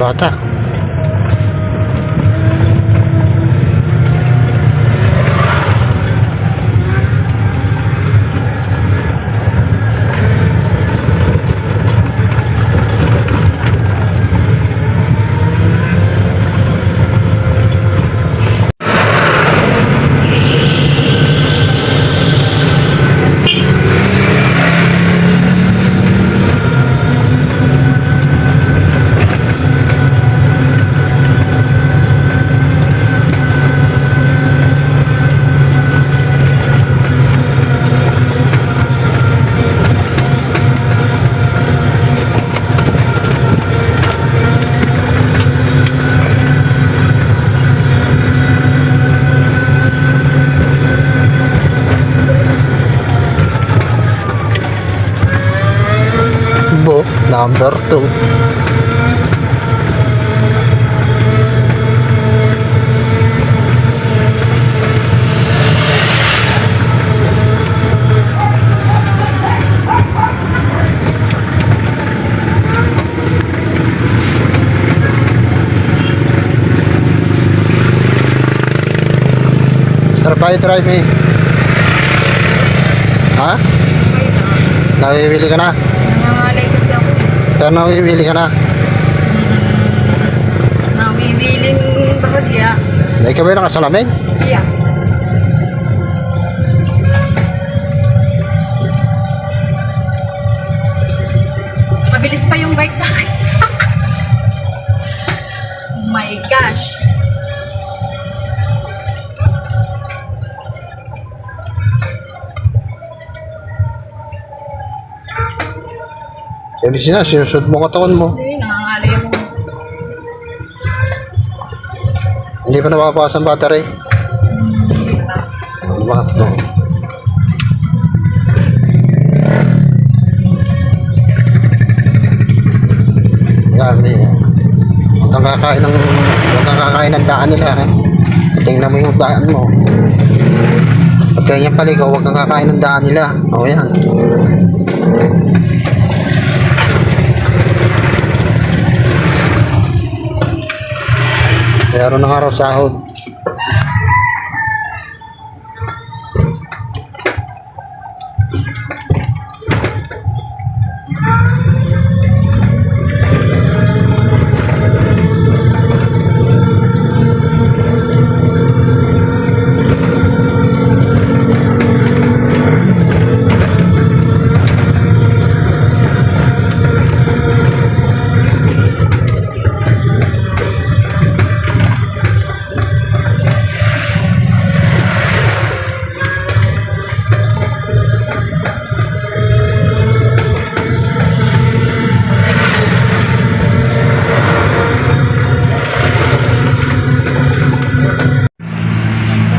bata. Number 2. Sir, tayo drive eh. Ha? Nawiwili ka na? Pero nawiwili ka na? Nawiwiling bahagya. Dahil ka ba yung nakasalamin? Yeah. Mabilis pa yung bike sa akin. oh my gosh. Hindi siya, sinusud mo katawan mo. Hindi, nangangalay mo. Hindi pa napapakas ang battery. Hindi pa. Ano ba? No. Yan, eh. Huwag kang kakain ng, huwag kang kakain ng daan nila. Eh. Tingnan mo yung daan mo. Pag ganyan paligaw, huwag kang kakain ng daan nila. O yan. Meron na nga raw sahod.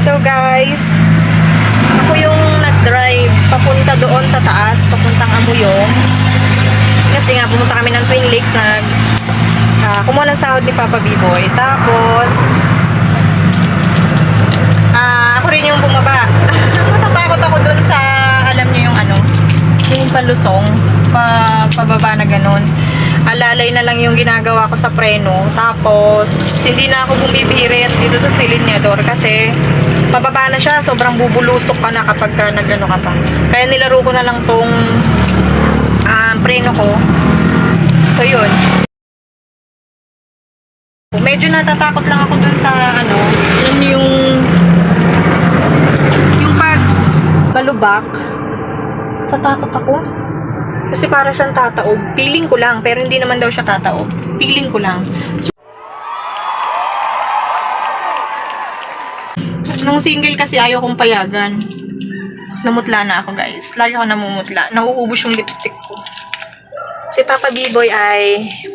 So guys, ako yung nag-drive papunta doon sa taas, papuntang Amuyong. Kasi nga pumunta kami ng Twin Lakes nag ah, kumuha ng sahod ni Papa B-Boy. Tapos ah, ako rin yung bumaba. Matatakot ako doon sa alam niyo yung ano, yung palusong, pa, pababa na ganun. Alalay na lang yung ginagawa ko sa preno. Tapos, hindi na ako bumibirit dito sa silinyador kasi pababa na siya. Sobrang bubulusok ka na kapag ka nagano ka pa. Kaya nilaro ko na lang tong um, preno ko. So, yun. Medyo natatakot lang ako dun sa ano, niyo yung yung pag balubak. Tatakot ako. Kasi para siyang tataob. Feeling ko lang, pero hindi naman daw siya tataob. Feeling ko lang. Nung single kasi ayaw kong payagan. Namutla na ako guys. Lagi ako namumutla. Nauubos yung lipstick ko. Si Papa B-Boy ay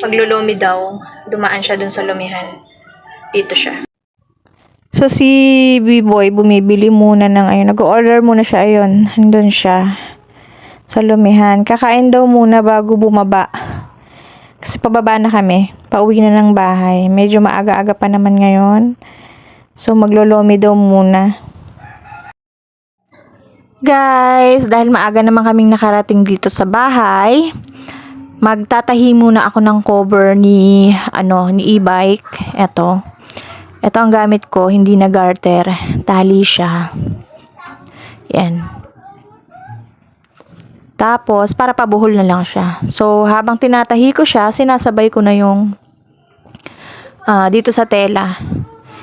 paglulumi daw. Dumaan siya dun sa lumihan. Dito siya. So, si B-Boy, bumibili muna ng, ayun, nag-order muna siya, ayun, andun siya, sa lumihan. Kakain daw muna bago bumaba. Kasi pababa na kami, pauwi na ng bahay. Medyo maaga-aga pa naman ngayon. So, maglolomi daw muna. Guys, dahil maaga naman kaming nakarating dito sa bahay, magtatahi muna ako ng cover ni ano ni e-bike. Ito. Ito ang gamit ko, hindi na garter. Tali siya. Yan. Tapos, para pabuhol na lang siya. So, habang tinatahi ko siya, sinasabay ko na yung ah, dito sa tela.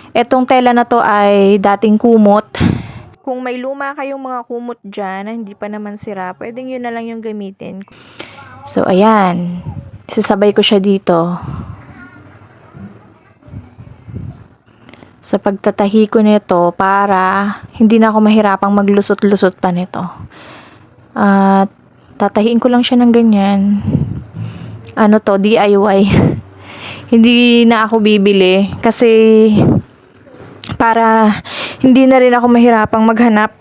Etong tela na to ay dating kumot. Kung may luma kayong mga kumot dyan na hindi pa naman sira, pwedeng yun na lang yung gamitin. So, ayan. Isasabay ko siya dito. Sa pagtatahi ko nito para hindi na ako mahirapang maglusot-lusot pa nito. At tatahiin ko lang siya ng ganyan. Ano to, DIY. hindi na ako bibili kasi para hindi na rin ako mahirapang maghanap.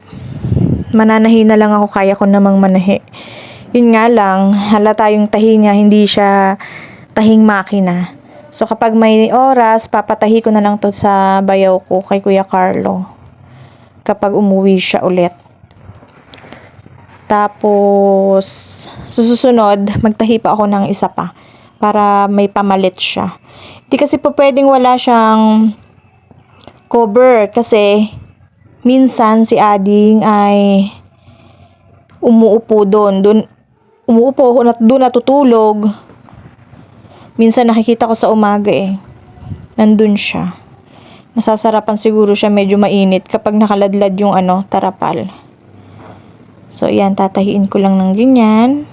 Mananahi na lang ako, kaya ko namang manahi. Yun nga lang, halata yung tahi niya, hindi siya tahing makina. So kapag may oras, papatahi ko na lang to sa bayaw ko kay Kuya Carlo. Kapag umuwi siya ulit. Tapos, susunod, magtahi pa ako ng isa pa para may pamalit siya. Hindi kasi po pwedeng wala siyang cover kasi minsan si Ading ay umuupo doon. Doon umuupo ako na doon natutulog. Minsan nakikita ko sa umaga eh. Nandun siya. Nasasarapan siguro siya medyo mainit kapag nakaladlad yung ano, tarapal. So, yan, tatahiin ko lang ng ganyan.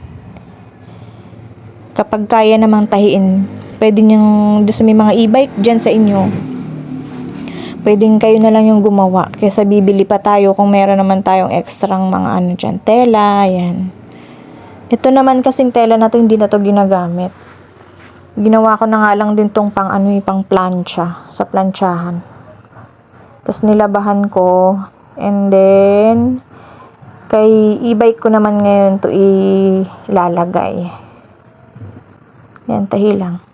Kapag kaya namang tahiin, pwede niyang, doon sa may mga e-bike dyan sa inyo, pwedeng kayo na lang yung gumawa. Kesa bibili pa tayo kung meron naman tayong extrang mga ano dyan, tela, yan. Ito naman kasing tela na to, hindi na to ginagamit. Ginawa ko na nga lang din tong pang ano yung pang plancha, sa planchahan. Tapos nilabahan ko, and then, kay e-bike ko naman ngayon to ilalagay. Yan, tahi lang.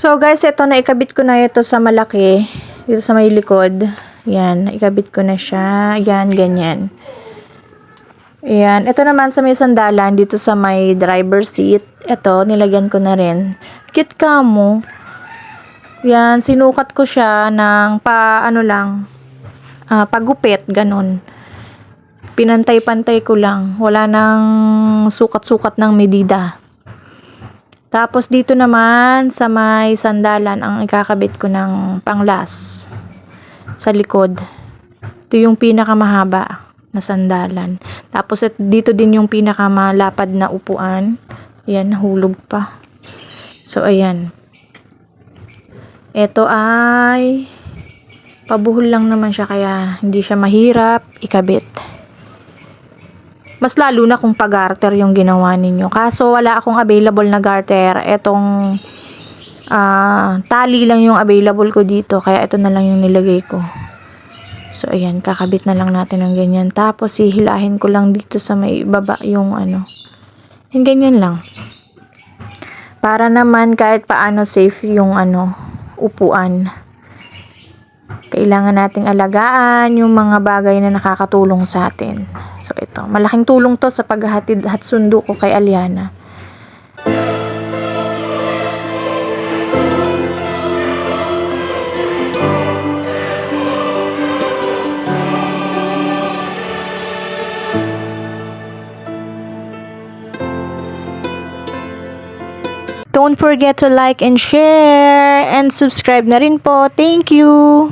So guys, ito na ikabit ko na ito sa malaki. Dito sa may likod. Yan, ikabit ko na siya. Yan, ganyan. Yan. Ito naman sa may sandalan, dito sa may driver seat. Ito, nilagyan ko na rin. Cute ka mo. Yan, sinukat ko siya ng pa, ano lang, ah, pagupit, ganun. Pinantay-pantay ko lang. Wala nang sukat-sukat ng medida. Tapos dito naman sa may sandalan ang ikakabit ko ng panglas sa likod. Ito yung pinakamahaba na sandalan. Tapos at dito din yung pinakamalapad na upuan. Ayan, nahulog pa. So, ayan. Ito ay pabuhol lang naman siya kaya hindi siya mahirap ikabit. Mas lalo na kung pag-garter yung ginawa ninyo. Kaso wala akong available na garter. Etong ah, tali lang yung available ko dito. Kaya ito na lang yung nilagay ko. So, ayan. Kakabit na lang natin ng ganyan. Tapos, hihilahin ko lang dito sa may baba yung ano. Yung ganyan lang. Para naman kahit paano safe yung ano, upuan. Kailangan nating alagaan yung mga bagay na nakakatulong sa atin. So ito, malaking tulong to sa paghahatid at sundo ko kay Aliana. Don't forget to like and share and subscribe na rin po. Thank you!